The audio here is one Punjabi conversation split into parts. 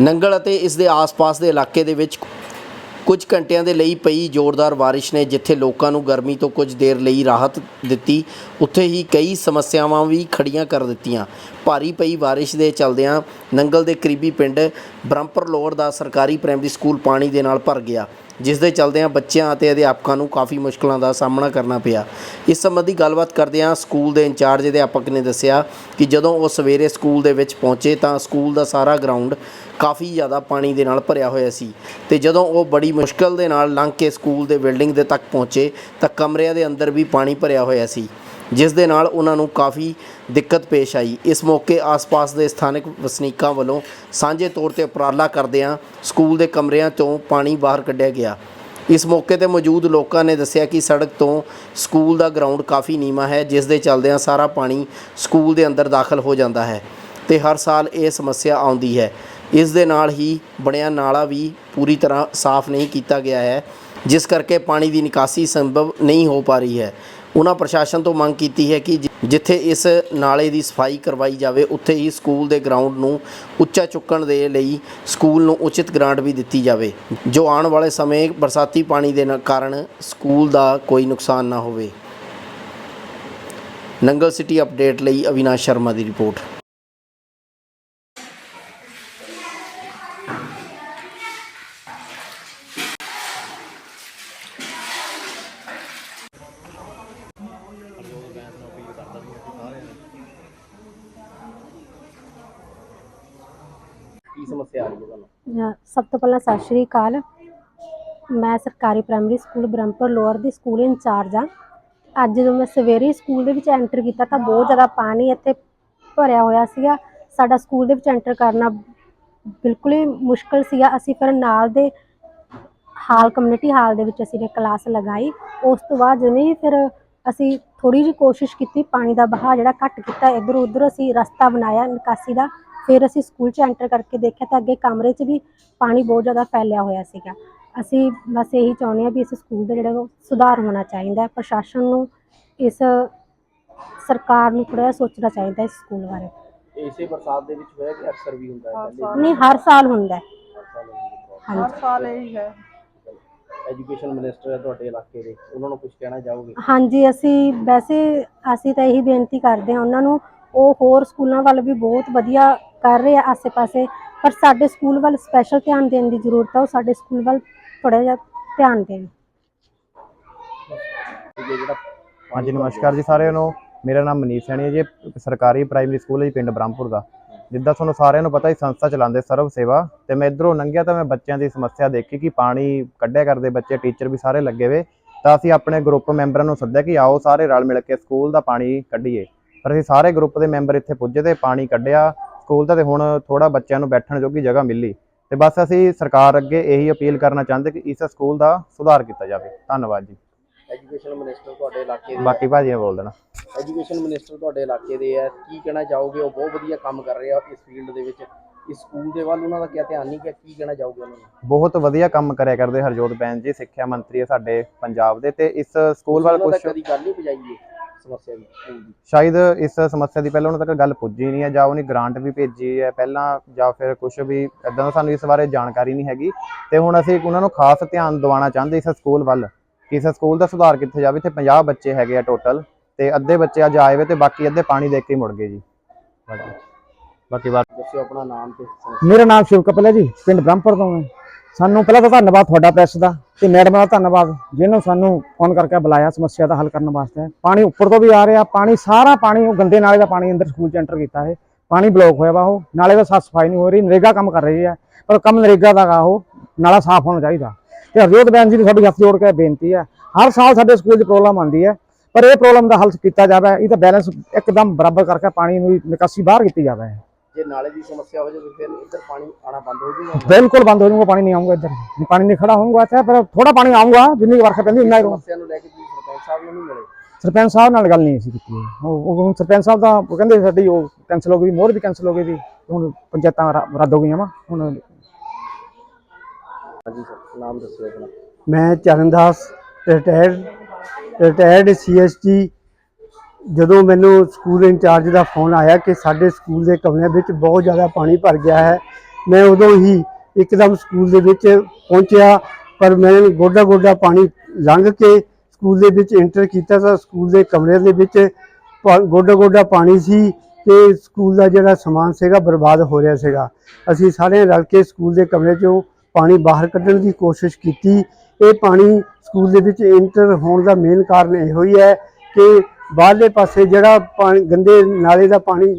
ਨੰਗਲ ਅਤੇ ਇਸ ਦੇ ਆਸ-ਪਾਸ ਦੇ ਇਲਾਕੇ ਦੇ ਵਿੱਚ ਕੁਝ ਘੰਟਿਆਂ ਦੇ ਲਈ ਪਈ ਜ਼ੋਰਦਾਰ ਬਾਰਿਸ਼ ਨੇ, ਜਿੱਥੇ ਲੋਕਾਂ ਨੂੰ ਗਰਮੀ ਤੋਂ ਕੁਝ ਦੇਰ ਲਈ ਰਾਹਤ ਦਿੱਤੀ। ਉੱਥੇ ਹੀ ਕਈ ਸਮੱਸਿਆਵਾਂ ਵੀ ਖੜੀਆਂ ਕਰ ਦਿੱਤੀਆਂ। ਭਾਰੀ ਪਈ ਬਾਰਿਸ਼ ਦੇ ਚਲਦਿਆਂ ਨੰਗਲ ਦੇ ਕਰੀਬੀ ਪਿੰਡ ਬ੍ਰਹਮਪਰਲੋੜ ਦਾ ਸਰਕਾਰੀ ਪ੍ਰਾਇਮਰੀ ਸਕੂਲ ਪਾਣੀ ਦੇ ਨਾਲ ਭਰ ਗਿਆ। ਜਿਸ ਦੇ ਚਲਦਿਆਂ ਬੱਚਿਆਂ ਅਤੇ ਅਧਿਆਪਕਾਂ ਨੂੰ ਕਾਫੀ ਮੁਸ਼ਕਲਾਂ ਦਾ ਸਾਹਮਣਾ ਕਰਨਾ ਪਿਆ। ਇਸ ਸੰਬੰਧੀ ਗੱਲਬਾਤ ਕਰਦਿਆਂ ਸਕੂਲ ਦੇ ਇੰਚਾਰਜ ਅਧਿਆਪਕ ਨੇ ਦੱਸਿਆ ਕਿ ਜਦੋਂ ਉਹ ਸਵੇਰੇ ਸਕੂਲ ਦੇ ਵਿੱਚ ਪਹੁੰਚੇ ਤਾਂ ਸਕੂਲ ਦਾ ਸਾਰਾ ਗਰਾਊਂਡ ਕਾਫੀ ਜ਼ਿਆਦਾ ਪਾਣੀ ਦੇ ਨਾਲ ਭਰਿਆ ਹੋਇਆ ਸੀ ਤੇ ਜਦੋਂ ਉਹ ਬੜੀ ਮੁਸ਼ਕਲ ਦੇ ਨਾਲ ਲੰਘ ਕੇ ਸਕੂਲ ਦੇ ਬਿਲਡਿੰਗ ਦੇ ਤੱਕ ਪਹੁੰਚੇ ਤਾਂ ਕਮਰਿਆਂ ਦੇ ਅੰਦਰ ਵੀ ਪਾਣੀ ਭਰਿਆ ਹੋਇਆ ਸੀ। ਜਿਸ ਦੇ ਨਾਲ ਉਹਨਾਂ ਨੂੰ ਕਾਫੀ ਦਿੱਕਤ ਪੇਸ਼ ਆਈ। ਇਸ ਮੌਕੇ ਆਸ-ਪਾਸ ਦੇ ਸਥਾਨਕ ਵਸਨੀਕਾਂ ਵੱਲੋਂ ਸਾਂਝੇ ਤੌਰ ਤੇ ਉਪਰਾਲਾ ਕਰਦਿਆਂ ਸਕੂਲ ਦੇ ਕਮਰਿਆਂ ਤੋਂ ਪਾਣੀ ਬਾਹਰ ਕੱਢਿਆ ਗਿਆ। ਇਸ ਮੌਕੇ ਤੇ ਮੌਜੂਦ ਲੋਕਾਂ ਨੇ ਦੱਸਿਆ ਕਿ ਸੜਕ ਤੋਂ ਸਕੂਲ ਦਾ ਗਰਾਊਂਡ ਕਾਫੀ ਨੀਵਾਂ ਹੈ, ਜਿਸ ਦੇ ਚੱਲਦਿਆਂ ਸਾਰਾ ਪਾਣੀ ਸਕੂਲ ਦੇ ਅੰਦਰ ਦਾਖਲ ਹੋ ਜਾਂਦਾ ਹੈ ਤੇ ਹਰ ਸਾਲ ਇਹ ਸਮੱਸਿਆ ਆਉਂਦੀ ਹੈ। ਇਸ ਦੇ ਨਾਲ ਹੀ ਬਣਿਆ ਨਾਲਾ ਵੀ ਪੂਰੀ ਤਰ੍ਹਾਂ ਸਾਫ਼ ਨਹੀਂ ਕੀਤਾ ਗਿਆ ਹੈ, ਜਿਸ ਕਰਕੇ ਪਾਣੀ ਦੀ ਨਿਕਾਸੀ ਸੰਭਵ ਨਹੀਂ ਹੋ ਪਾ ਰਹੀ ਹੈ। ਉਹਨਾਂ ਪ੍ਰਸ਼ਾਸਨ ਤੋਂ ਮੰਗ ਕੀਤੀ ਹੈ ਕਿ ਜਿੱਥੇ ਇਸ ਨਾਲੇ ਦੀ ਸਫ਼ਾਈ ਕਰਵਾਈ ਜਾਵੇ, ਉੱਥੇ ਹੀ ਸਕੂਲ ਦੇ ਗਰਾਊਂਡ ਨੂੰ ਉੱਚਾ ਚੁੱਕਣ ਦੇ ਲਈ ਸਕੂਲ ਨੂੰ ਉਚਿਤ ਗ੍ਰਾਂਟ ਵੀ ਦਿੱਤੀ ਜਾਵੇ, ਜੋ ਆਉਣ ਵਾਲੇ ਸਮੇਂ ਬਰਸਾਤੀ ਪਾਣੀ ਦੇ ਕਾਰਨ ਸਕੂਲ ਦਾ ਕੋਈ ਨੁਕਸਾਨ ਨਾ ਹੋਵੇ। ਨੰਗਲ ਸਿਟੀ ਅਪਡੇਟ ਲਈ ਅਵਿਨਾਸ਼ ਸ਼ਰਮਾ ਦੀ ਰਿਪੋਰਟ। ਸਮੱਸਿਆ ਆ ਰਹੀ ਹੈ ਤੁਹਾਨੂੰ? ਸਭ ਤੋਂ ਪਹਿਲਾਂ ਸਤਿ ਸ਼੍ਰੀ ਅਕਾਲ। ਮੈਂ ਸਰਕਾਰੀ ਪ੍ਰਾਇਮਰੀ ਸਕੂਲ ਬ੍ਰਹਮਪੁਰ ਲੋਅਰ ਦੀ ਸਕੂਲ ਇੰਚਾਰਜ ਆ ਅੱਜ ਜਦੋਂ ਮੈਂ ਸਵੇਰੇ ਸਕੂਲ ਦੇ ਵਿੱਚ ਐਂਟਰ ਕੀਤਾ ਤਾਂ ਬਹੁਤ ਜ਼ਿਆਦਾ ਪਾਣੀ ਇੱਥੇ ਭਰਿਆ ਹੋਇਆ ਸੀਗਾ। ਸਾਡਾ ਸਕੂਲ ਦੇ ਵਿੱਚ ਐਂਟਰ ਕਰਨਾ ਬਿਲਕੁਲ ਹੀ ਮੁਸ਼ਕਲ ਸੀਗਾ। ਅਸੀਂ ਫਿਰ ਨਾਲ ਦੇ ਹਾਲ ਕਮਿਊਨਿਟੀ ਹਾਲ ਦੇ ਵਿੱਚ ਅਸੀਂ ਨੇ ਕਲਾਸ ਲਗਾਈ। ਉਸ ਤੋਂ ਬਾਅਦ ਜਿਵੇਂ ਹੀ ਫਿਰ ਅਸੀਂ ਥੋੜੀ ਜਿਹੀ ਕੋਸ਼ਿਸ਼ ਕੀਤੀ, ਪਾਣੀ ਦਾ ਬਹਾਅ ਜਿਹੜਾ ਘੱਟ ਕੀਤਾ ਇੱਧਰ ਉੱਧਰ ਅਸੀਂ ਰਸਤਾ ਬਣਾਇਆ ਨਿਕਾਸੀ ਦਾ। ਫਿਰ ਅਸੀਂ ਸਕੂਲ 'ਚ ਐਂਟਰ ਕਰਕੇ ਦੇਖਿਆ ਤਾਂ ਅੱਗੇ ਕਮਰੇ 'ਚ ਵੀ ਪਾਣੀ ਬਹੁਤ ਜ਼ਿਆਦਾ ਫੈਲਿਆ ਹੋਇਆ ਸੀਗਾ। ਅਸੀਂ ਬਸ ਇਹੀ ਚਾਹੁੰਦੇ ਹਾਂ ਵੀ ਇਸ ਸਕੂਲ ਦਾ ਜਿਹੜਾ ਉਹ ਸੁਧਾਰ ਹੋਣਾ ਚਾਹੀਦਾ ਹੈ। ਪ੍ਰਸ਼ਾਸਨ ਨੂੰ ਇਸ ਸਰਕਾਰ ਨੂੰ ਜਿਹਾ ਸੋਚਣਾ ਚਾਹੀਦਾ ਇਸ ਸਕੂਲ ਬਾਰੇ। ਇਸੇ ਬਰਸਾਤ ਦੇ ਵਿੱਚ ਹੋਇਆ ਕਿ ਅਕਸਰ ਵੀ ਹੁੰਦਾ ਹੈ? ਪਹਿਲੇ ਨਹੀਂ ਹਰ ਸਾਲ ਹੁੰਦਾ ਹੈ। ਹਾਂਜੀ। ਹਰ ਸਾਲ ਇਹੀ ਹੈ। ਐਜੂਕੇਸ਼ਨ ਮਿਨਿਸਟਰ ਹੈ ਤੁਹਾਡੇ ਇਲਾਕੇ ਦੇ। ਉਹਨਾਂ ਨੂੰ ਕੁਝ ਕਹਿਣਾ ਚਾਹੋਗੇ? ਹਾਂਜੀ ਅਸੀਂ ਵੈਸੇ ਅਸੀਂ ਤਾਂ ਇਹੀ ਬੇਨਤੀ ਕਰਦੇ ਹਾਂ ਉਹਨਾਂ ਨੂੰ। ਉਹ ਹੋਰ ਸਕੂਲਾਂ ਵੱਲ ਵੀ ਬਹੁਤ ਵਧੀਆ ਕਰ ਰਹੇ ਆ ਆਸੇ-ਪਾਸੇ, ਪਰ ਸਾਡੇ ਸਕੂਲ ਵੱਲ ਸਪੈਸ਼ਲ ਧਿਆਨ ਦੇਣ ਦੀ ਜ਼ਰੂਰਤ ਹੈ ਉਹ ਸਾਡੇ ਸਕੂਲ ਵੱਲ ਥੋੜਾ ਜਿਹਾ ਧਿਆਨ ਦੇਣ। ਹਾਂਜੀ ਨਮਸਕਾਰ ਜੀ ਸਾਰਿਆਂ ਨੂੰ। ਮੇਰਾ ਨਾਮ ਮਨੀਸ਼ ਸੈਣੀ ਹੈ ਜੀ ਇੱਕ ਸਰਕਾਰੀ ਪ੍ਰਾਇਮਰੀ ਸਕੂਲ ਹੈ ਜੀ, ਪਿੰਡ ਬ੍ਰਹਮਪੁਰ ਦਾ। ਜਿੱਦਾਂ ਤੁਹਾਨੂੰ ਸਾਰਿਆਂ ਨੂੰ ਪਤਾ ਹੀ, ਸੰਸਥਾ ਚਲਾਉਂਦੇ ਸਰਵ ਸੇਵਾ, ਤੇ ਮੈਂ ਇਧਰੋਂ ਲੰਘਿਆ ਤਾਂ ਮੈਂ ਬੱਚਿਆਂ ਦੀ ਸਮੱਸਿਆ ਦੇਖੀ ਕਿ ਪਾਣੀ ਕੱਢਿਆ ਕਰਦੇ ਬੱਚੇ, ਟੀਚਰ ਵੀ ਸਾਰੇ ਲੱਗੇ ਵੇ। ਤਾਂ ਅਸੀਂ ਆਪਣੇ ਗਰੁੱਪ ਮੈਂਬਰਾਂ ਨੂੰ ਸੱਦਿਆ ਕਿ ਆਓ ਸਾਰੇ ਰਲ ਮਿਲ ਕੇ ਸਕੂਲ ਦਾ ਪਾਣੀ ਕੱਢੀਏ। ਪਰ ਅਸੀਂ ਸਾਰੇ ਗਰੁੱਪ ਦੇ ਮੈਂਬਰ ਇੱਥੇ ਪੁੱਜੇ ਤੇ ਪਾਣੀ ਕੱਢਿਆ। ਸਕੂਲ ਦਾ ਤੇ ਹੁਣ ਥੋੜਾ ਬੱਚਿਆਂ ਨੂੰ ਬੈਠਣ ਜੋਗੀ ਜਗ੍ਹਾ ਮਿਲੀ। ਤੇ ਬਸ ਅਸੀਂ ਸਰਕਾਰ ਅੱਗੇ ਇਹੀ ਅਪੀਲ ਕਰਨਾ ਚਾਹੁੰਦੇ ਕਿ ਇਸ ਸਕੂਲ ਦਾ ਸੁਧਾਰ ਕੀਤਾ ਜਾਵੇ। ਧੰਨਵਾਦ ਜੀ। ਐਜੂਕੇਸ਼ਨ ਮਿਨਿਸਟਰ ਤੁਹਾਡੇ ਇਲਾਕੇ ਦੇ ਬਾਕੀ ਭਾਜੀ ਨੇ ਬੋਲ ਦੇਣਾ ਐਜੂਕੇਸ਼ਨ ਮਿਨਿਸਟਰ ਤੁਹਾਡੇ ਇਲਾਕੇ ਦੇ ਹੈ ਕੀ ਕਹਿਣਾ ਚਾਹੋਗੇ? ਉਹ ਬਹੁਤ ਵਧੀਆ ਕੰਮ ਕਰ ਰਹੇ ਆ ਇਸ ਫੀਲਡ ਦੇ ਵਿੱਚ। ਇਸ ਸਕੂਲ ਦੇ ਵੱਲ ਉਹਨਾਂ ਦਾ ਕਿਆ ਧਿਆਨ ਨਹੀਂ ਕਿ ਕੀ ਕਹਿਣਾ ਚਾਹੋਗੇ ਉਹਨਾਂ ਨੂੰ? ਬਹੁਤ ਵਧੀਆ ਕੰਮ ਕਰਿਆ ਕਰਦੇ ਹਰਜੋਤ ਬੈਨ ਜੀ ਸਿੱਖਿਆ ਮੰਤਰੀ ਹੈ ਸਾਡੇ ਪੰਜਾਬ ਦੇ ਤੇ ਇਸ ਸਕੂਲ ਵੱਲ ਕੁਝ ਕਦੀ ਗੱਲ ਨਹੀਂ ਪਹੁੰਚਾਈਏ ਸਮੱਸਿਆ ਦੀ ਸਕੂਲ ਦੀ ਸ਼ਾਇਦ ਇਸ ਸਮੱਸਿਆ ਦੀ ਪਹਿਲਾਂ ਉਹਨਾਂ ਤੱਕ ਗੱਲ ਪੁੱਜੀ ਨਹੀਂ ਹੈ ਜਾਂ ਉਹਨੇ ਗ੍ਰਾਂਟ ਵੀ ਭੇਜੀ ਹੈ ਪਹਿਲਾਂ ਜਾਂ ਫਿਰ ਕੁਝ ਵੀ ਇਦਾਂ ਦਾ ਸਾਨੂੰ ਇਸ ਬਾਰੇ ਜਾਣਕਾਰੀ ਨਹੀਂ ਹੈਗੀ। ਤੇ ਹੁਣ ਅਸੀਂ ਉਹਨਾਂ ਨੂੰ ਖਾਸ ਧਿਆਨ ਦਿਵਾਉਣਾ ਚਾਹੁੰਦੇ ਇਸ ਸਕੂਲ ਵੱਲ ਕਿ ਇਸ ਸਕੂਲ ਦਾ ਸੁਧਾਰ ਕਿੱਥੇ ਜਾਵੇ। ਤੇ 50 ਬੱਚੇ ਹੈਗੇ ਆ ਟੋਟਲ ਤੇ ਅੱਧੇ ਬੱਚੇ ਅੱਜ ਆਏ ਵੇ ਤੇ ਬਾਕੀ ਅੱਧੇ ਪਾਣੀ ਦੇਖ ਕੇ ਹੀ ਮੁੜ ਗਏ ਜੀ। ਬਾਕੀ ਬਾਕੀ ਬਾਤ ਦੱਸਿਓ ਆਪਣਾ ਨਾਮ ਤੇ ਮੇਰਾ ਨਾਮ ਸ਼ਿਵ ਕਪਿਲ ਹੈ ਜੀ ਪਿੰਡ ਬ੍ਰਹਮਪੁਰ ਤੋਂ ਹਾਂ ਸਾਨੂੰ ਪਹਿਲਾਂ ਤਾਂ ਧੰਨਵਾਦ ਤੁਹਾਡਾ ਪ੍ਰੈਸ ਦਾ ਤੇ ਮੈਡਮ ਦਾ ਧੰਨਵਾਦ ਜਿਹਨੂੰ ਸਾਨੂੰ ਫੋਨ ਕਰਕੇ ਬੁਲਾਇਆ ਸਮੱਸਿਆ ਦਾ ਹੱਲ ਕਰਨ ਵਾਸਤੇ। ਪਾਣੀ ਉੱਪਰ ਤੋਂ ਵੀ ਆ ਰਿਹਾ, ਪਾਣੀ ਸਾਰਾ ਪਾਣੀ ਉਹ ਗੰਦੇ ਨਾਲੇ ਦਾ ਪਾਣੀ ਅੰਦਰ ਸਕੂਲ ਚ ਐਂਟਰ ਕੀਤਾ ਹੈ ਪਾਣੀ ਬਲੌਕ ਹੋਇਆ ਵਾ ਉਹ, ਨਾਲੇ ਦਾ ਸਾਫ਼ ਸਫ਼ਾਈ ਨਹੀਂ ਹੋ ਰਹੀ, ਨਰੇਗਾ ਕੰਮ ਕਰ ਰਹੀ ਹੈ, ਪਰ ਕੰਮ ਨਰੇਗਾ ਦਾ ਗਾ ਉਹ, ਨਾਲਾ ਸਾਫ਼ ਹੋਣਾ ਚਾਹੀਦਾ। ਤੇ ਹਰਜੋਤ ਬੈਨ ਜੀ ਨੂੰ ਤੁਹਾਡੀ ਹੱਥ ਜੋੜ ਕੇ ਬੇਨਤੀ ਹੈ, ਹਰ ਸਾਲ ਸਾਡੇ ਸਕੂਲ 'ਚ ਪ੍ਰੋਬਲਮ ਆਉਂਦੀ ਹੈ, ਪਰ ਇਹ ਪ੍ਰੋਬਲਮ ਦਾ ਹੱਲ ਕੀਤਾ ਜਾਵੇ, ਇਹ ਤਾਂ ਬੈਲੈਂਸ ਇੱਕਦਮ ਬਰਾਬਰ ਕਰਕੇ ਪਾਣੀ ਨੂੰ ਨਿਕਾਸੀ ਬਾਹਰ ਕੀਤੀ ਜਾਵੇ। ਜੇ ਨਾਲੇ ਦੀ ਸਮੱਸਿਆ ਹੋ ਜਾਵੇ ਫਿਰ ਇੱਧਰ ਪਾਣੀ ਆਣਾ ਬੰਦ ਹੋ ਜਾਊਗਾ। ਬਿਲਕੁਲ ਬੰਦ ਹੋ ਜਾਊਗਾ ਪਾਣੀ ਨਹੀਂ ਆਊਗਾ ਇੱਧਰ। ਪਾਣੀ ਨਹੀਂ ਖੜਾ ਹੋਊਗਾ ਇੱਥੇ ਪਰ ਥੋੜਾ ਪਾਣੀ ਆਊਗਾ ਜਿੰਨੀ ਕੁ ਵਰਖਾ ਪੈਂਦੀ ਉਨਾ ਹੀ ਰਹੂਗਾ ਸਮੱਸਿਆ ਨੂੰ ਲੈ ਕੇ ਤੁਸੀਂ ਸਰਪੰਚ ਸਾਹਿਬ ਨੂੰ ਨਹੀਂ ਮਿਲੇ? ਸਰਪੰਚ ਸਾਹਿਬ ਨਾਲ ਗੱਲ ਨਹੀਂ ਸੀ ਕੀਤੀ ਉਹ ਉਹ ਹੁਣ ਸਰਪੰਚ ਸਾਹਿਬ ਦਾ ਉਹ ਕਹਿੰਦੇ ਸਾਡੀ ਉਹ ਕੈਨਸਲ ਹੋ ਗਈ ਮੋਹਰ ਵੀ ਕੈਨਸਲ ਹੋ ਗਈ ਵੀ ਹੁਣ ਪੰਚਾਇਤਾਂ ਰ- ਰੱਦ ਹੋ ਗਈਆਂ ਵਾ ਹੁਣ ਹਾਂਜੀ ਸਰ ਨਾਮ ਦੱਸਿਓ ਆਪਣਾ। ਮੈਂ ਚਰਨਦਾਸ ਰਿਟਾਇਰਡ ਰਿਟਾਇਰਡ ਸੀਐਸਟੀ ਜਦੋਂ ਮੈਨੂੰ ਸਕੂਲ ਇੰਚਾਰਜ ਦਾ ਫੋਨ ਆਇਆ ਕਿ ਸਾਡੇ ਸਕੂਲ ਦੇ ਕਮਰਿਆਂ ਵਿੱਚ ਬਹੁਤ ਜ਼ਿਆਦਾ ਪਾਣੀ ਭਰ ਗਿਆ ਹੈ, ਮੈਂ ਉਦੋਂ ਹੀ ਇੱਕਦਮ ਸਕੂਲ ਦੇ ਵਿੱਚ ਪਹੁੰਚਿਆ, ਪਰ ਮੈਂ ਗੋਡਾ ਗੋਡਾ ਪਾਣੀ ਲੰਘ ਕੇ ਸਕੂਲ ਦੇ ਵਿੱਚ ਐਂਟਰ ਕੀਤਾ ਤਾਂ ਸਕੂਲ ਦੇ ਕਮਰੇ ਦੇ ਵਿੱਚ ਗੋਡਾ ਗੋਡਾ ਪਾਣੀ ਸੀ ਤੇ ਸਕੂਲ ਦਾ ਜਿਹੜਾ ਸਮਾਨ ਸੀਗਾ ਬਰਬਾਦ ਹੋ ਰਿਹਾ ਸੀਗਾ। ਅਸੀਂ ਸਾਰੇ ਰਲ ਕੇ ਸਕੂਲ ਦੇ ਕਮਰੇ ਚੋਂ ਪਾਣੀ ਬਾਹਰ ਕੱਢਣ ਦੀ ਕੋਸ਼ਿਸ਼ ਕੀਤੀ। ਇਹ ਪਾਣੀ ਸਕੂਲ ਦੇ ਵਿੱਚ ਐਂਟਰ ਹੋਣ ਦਾ ਮੇਨ ਕਾਰਨ ਇਹੋ ਹੀ ਹੈ ਕਿ ਬਾਹਰਲੇ ਪਾਸੇ ਜਿਹੜਾ ਪਾਣੀ, ਗੰਦੇ ਨਾਲੇ ਦਾ ਪਾਣੀ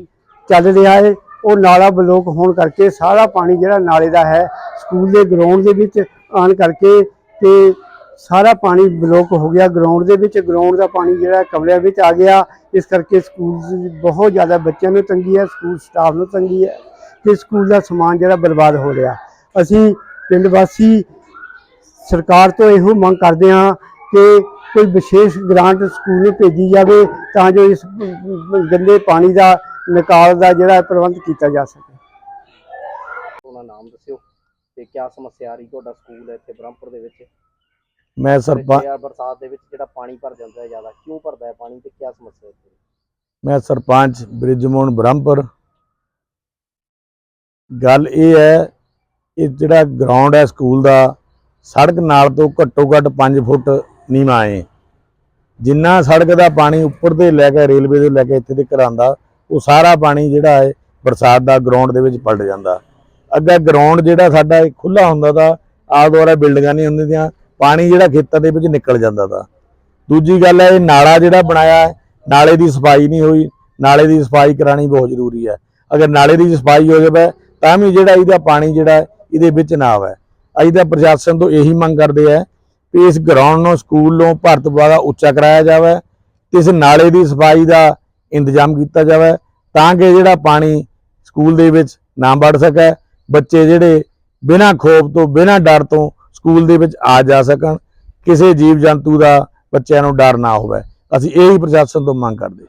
ਚੱਲ ਰਿਹਾ ਹੈ, ਉਹ ਨਾਲਾ ਬਲੋਕ ਹੋਣ ਕਰਕੇ ਸਾਰਾ ਪਾਣੀ ਜਿਹੜਾ ਨਾਲੇ ਦਾ ਹੈ, ਸਕੂਲ ਦੇ ਗਰਾਊਂਡ ਦੇ ਵਿੱਚ ਆਣ ਕਰਕੇ ਤੇ ਸਾਰਾ ਪਾਣੀ ਬਲੋਕ ਹੋ ਗਿਆ। ਗਰਾਊਂਡ ਦੇ ਵਿੱਚ ਗਰਾਊਂਡ ਦਾ ਪਾਣੀ ਜਿਹੜਾ ਕਮਰਿਆਂ ਵਿੱਚ ਆ ਗਿਆ। ਇਸ ਕਰਕੇ ਸਕੂਲ ਬਹੁਤ ਜ਼ਿਆਦਾ ਬੱਚਿਆਂ ਨੂੰ ਤੰਗੀ ਹੈ, ਸਕੂਲ ਸਟਾਫ ਨੂੰ ਤੰਗੀ ਹੈ। ਤੇ ਸਕੂਲ ਦਾ ਸਮਾਨ ਜਿਹੜਾ ਬਰਬਾਦ ਹੋ ਰਿਹਾ। ਅਸੀਂ ਪਿੰਡ ਵਾਸੀ ਸਰਕਾਰ ਤੋਂ ਇਹੋ ਮੰਗ ਕਰਦੇ ਹਾਂ ਕਿ ਕੋਈ ਵਿਸ਼ੇਸ਼ ਗ੍ਰਾਂਟ ਸਕੂਲ ਨੂੰ ਭੇਜੀ ਜਾਵੇ ਤਾਂ ਜੋ ਇਸ ਗੰਦੇ ਪਾਣੀ ਦਾ ਨਿਕਾਲ ਦਾ ਜਿਹੜਾ ਪ੍ਰਬੰਧ ਕੀਤਾ ਜਾ ਸਕੇ। ਆਪਣਾ ਨਾਮ ਦੱਸਿਓ ਤੇ ਕੀ ਸਮੱਸਿਆ ਆ ਰਹੀ ਤੁਹਾਡਾ ਸਕੂਲ ਹੈ ਇੱਥੇ ਬ੍ਰਹਮਪੁਰ ਦੇ ਵਿੱਚ? ਮੈਂ ਸਰਪੰਚ ਬਰਸਾਤ ਦੇ ਵਿੱਚ ਜਿਹੜਾ ਪਾਣੀ ਭਰ ਜਾਂਦਾ ਹੈ ਜ਼ਿਆਦਾ ਕਿਉਂ ਭਰਦਾ ਹੈ ਪਾਣੀ ਤੇ ਕੀ ਸਮੱਸਿਆ ਹੈ ਮੈਂ ਸਰਪੰਚ ਬ੍ਰਿਜਮੋਹਨ ਬ੍ਰਹਮਪੁਰ। ਗੱਲ ਇਹ ਹੈ ਇਹ ਜਿਹੜਾ ਗਰਾਊਂਡ ਹੈ ਸਕੂਲ ਦਾ ਸੜਕ ਨਾਲ ਤੋਂ ਘੱਟੋ ਘੱਟ 5 ਫੁੱਟ ਨੀਵਾਂ ਹੈ ਜਿੰਨਾ ਸੜਕ ਦਾ ਪਾਣੀ ਉੱਪਰ ਦੇ ਲੈ ਕੇ ਰੇਲਵੇ ਦੇ ਲੈ ਕੇ ਇੱਥੇ ਤੱਕ ਆਉਂਦਾ, ਉਹ ਸਾਰਾ ਪਾਣੀ ਜਿਹੜਾ ਹੈ ਬਰਸਾਤ ਦਾ ਗਰਾਊਂਡ ਦੇ ਵਿੱਚ ਪਲਟ ਜਾਂਦਾ। ਅੱਗੇ ਗਰਾਊਂਡ ਜਿਹੜਾ ਸਾਡਾ ਖੁੱਲਾ ਹੁੰਦਾ ਤਾਂ ਆਲ ਦੁਆਰਾ ਬਿਲਡਿੰਗਾਂ ਨਹੀਂ ਹੁੰਦੀਆਂ, ਪਾਣੀ ਜਿਹੜਾ ਖੇਤਾਂ ਦੇ ਵਿੱਚ ਨਿਕਲ ਜਾਂਦਾ ਤਾ। ਦੂਜੀ ਗੱਲ ਹੈ, ਇਹ ਨਾਲਾ ਜਿਹੜਾ ਬਣਾਇਆ ਨਾਲੇ ਦੀ ਸਫ਼ਾਈ ਨਹੀਂ ਹੋਈ, ਨਾਲੇ ਦੀ ਸਫ਼ਾਈ ਕਰਾਣੀ ਬਹੁਤ ਜ਼ਰੂਰੀ ਹੈ। ਅਗਰ ਨਾਲੇ ਦੀ ਸਫ਼ਾਈ ਹੋ ਜਾਵੇ, ਤਾਂ ਵੀ ਜਿਹੜਾ ਇਹਦਾ ਪਾਣੀ ਜਿਹੜਾ ਇਹਦੇ ਵਿੱਚ ਨਾ ਆਵੇ। ਅਸੀਂ ਤਾਂ ਪ੍ਰਸ਼ਾਸਨ ਤੋਂ ਇਹੀ ਮੰਗ ਕਰਦੇ ਆ ਕਿ ਇਸ ਗਰਾਊਂਡ ਨੂੰ ਸਕੂਲ ਨੂੰ ਭਾਰਤ ਦੁਆਰਾ ਉੱਚਾ ਕਰਾਇਆ ਜਾਵੇ, ਤੇ ਇਸ ਨਾਲੇ ਦੀ ਸਫ਼ਾਈ ਦਾ ਇੰਤਜ਼ਾਮ ਕੀਤਾ ਜਾਵੇ, ਤਾਂ ਕਿ ਜਿਹੜਾ ਪਾਣੀ ਸਕੂਲ ਦੇ ਵਿੱਚ ਨਾ ਵੜ ਸਕੇ, ਬੱਚੇ ਜਿਹੜੇ ਬਿਨਾਂ ਖੋਫ ਤੋਂ, ਬਿਨਾਂ ਡਰ ਤੋਂ ਸਕੂਲ ਦੇ ਵਿੱਚ ਆ ਜਾ ਸਕਣ, ਕਿਸੇ ਜੀਵ ਜੰਤੂ ਦਾ ਬੱਚਿਆਂ ਨੂੰ ਡਰ ਨਾ ਹੋਵੇ। ਅਸੀਂ ਇਹੀ ਪ੍ਰਸ਼ਾਸਨ ਤੋਂ ਮੰਗ ਕਰਦੇ